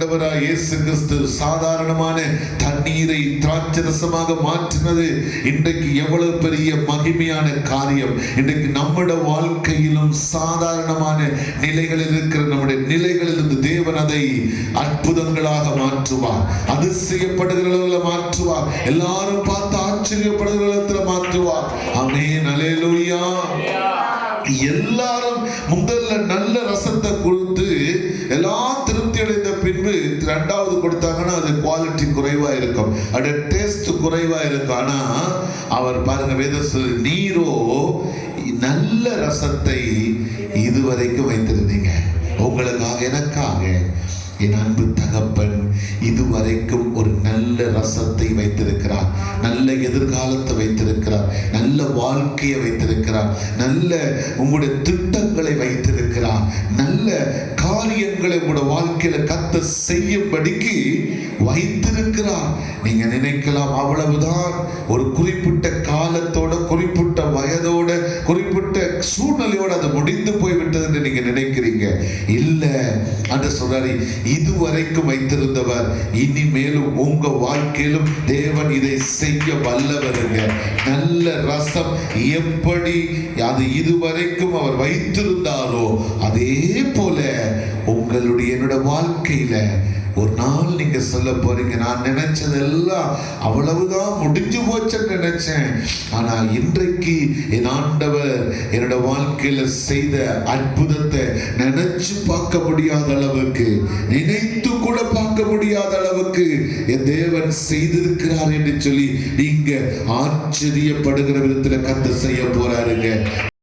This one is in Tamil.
ஆண்டவராய் இயேசு கிறிஸ்து சாதாரணமான தண்ணீரை திராட்சரசமாக மாற்றினது இன்றைக்கு எவ்வளவு பெரிய மகிமையான காரியம். இன்றைக்கு நம்முடைய வாழ்க்கையிலும் சாதாரணமான நிலைகளில் இருக்கிற நம்முடைய நிலைகளிலிருந்து தேவன் அதை அற்புதங்களாக மாற்றுவார். அதிசயப்படுகிற அளவில் மாற்றுவார். எல்லாரும் பார்த்து ஆச்சரியப்படுகிற அளவில் மாற்றுவார். அமேன் அல்லேலூயா எல்லாரும் முதல்ல நல்ல ரசத்தை கொடுத்து பின்பு ரெண்டாவது கொடுத்தாங்கன்னா அது குவாலிட்டி குறைவாக இருக்கும். அது டேஸ்ட் குறைவாக இருக்கும். ஆனால் அவர் பாருங்க வேத நீரோ நல்ல ரசத்தை இதுவரைக்கும் வைத்திருந்தீங்க. உங்களுக்காக எனக்காக என் அன்பு தகப்பன் இதுவரைக்கும் ஒரு நல்ல ரசத்தை வைத்திருக்கிறார். நல்ல எதிர்காலத்தை வைத்திருக்கிறார். நல்ல வாழ்க்கையை வைத்திருக்கிறார். நல்ல உங்களுடைய திட்டங்களை வைத்திருக்கிறார். நல்ல காரியங்களை உங்களோட வாழ்க்கையில கத்த செய்யும்படிக்கு வைத்திருக்கிறார். நீங்க நினைக்கலாம் அவ்வளவுதான். ஒரு குறிப்பிட்ட காலத்தோட குறிப்பிட்ட வயதோட குறிப்பிட்ட சூழ்நிலையோட அது முடிந்து போய்விட்டது என்று நீங்க நினைக்கிறீங்க. இல்ல அந்த சொல்றாரு இதுவரைக்கும் வைத்திருந்தவர் இனிமேலும் உங்க வாழ்க்கையிலும் தேவன் இதை செய்ய வல்லவருங்க. நல்ல ரசம் எப்படி அது இதுவரைக்கும் அவர் வைத்திருந்தாலோ அதே உங்களுடைய என்னோட வாழ்க்கையில ஒரு நாள் நீங்க சொல்ல போறீங்க. நான் நினைச்சதெல்லாம் அவ்வளவுதான் முடிஞ்சு போச்சுன்னு நினைச்சேன். ஆனா இன்றைக்கு என் ஆண்டவர் என்னோட வாழ்க்கையில செய்த அற்புதத்தை நினைச்சு பார்க்க முடியாத அளவுக்கு நினைத்து கூட பார்க்க முடியாத அளவுக்கு என் தேவன் செய்திருக்கிறார் என்று சொல்லி நீங்க ஆச்சரியப்படுகிற விதத்துல கத்து செய்ய போறாருங்க.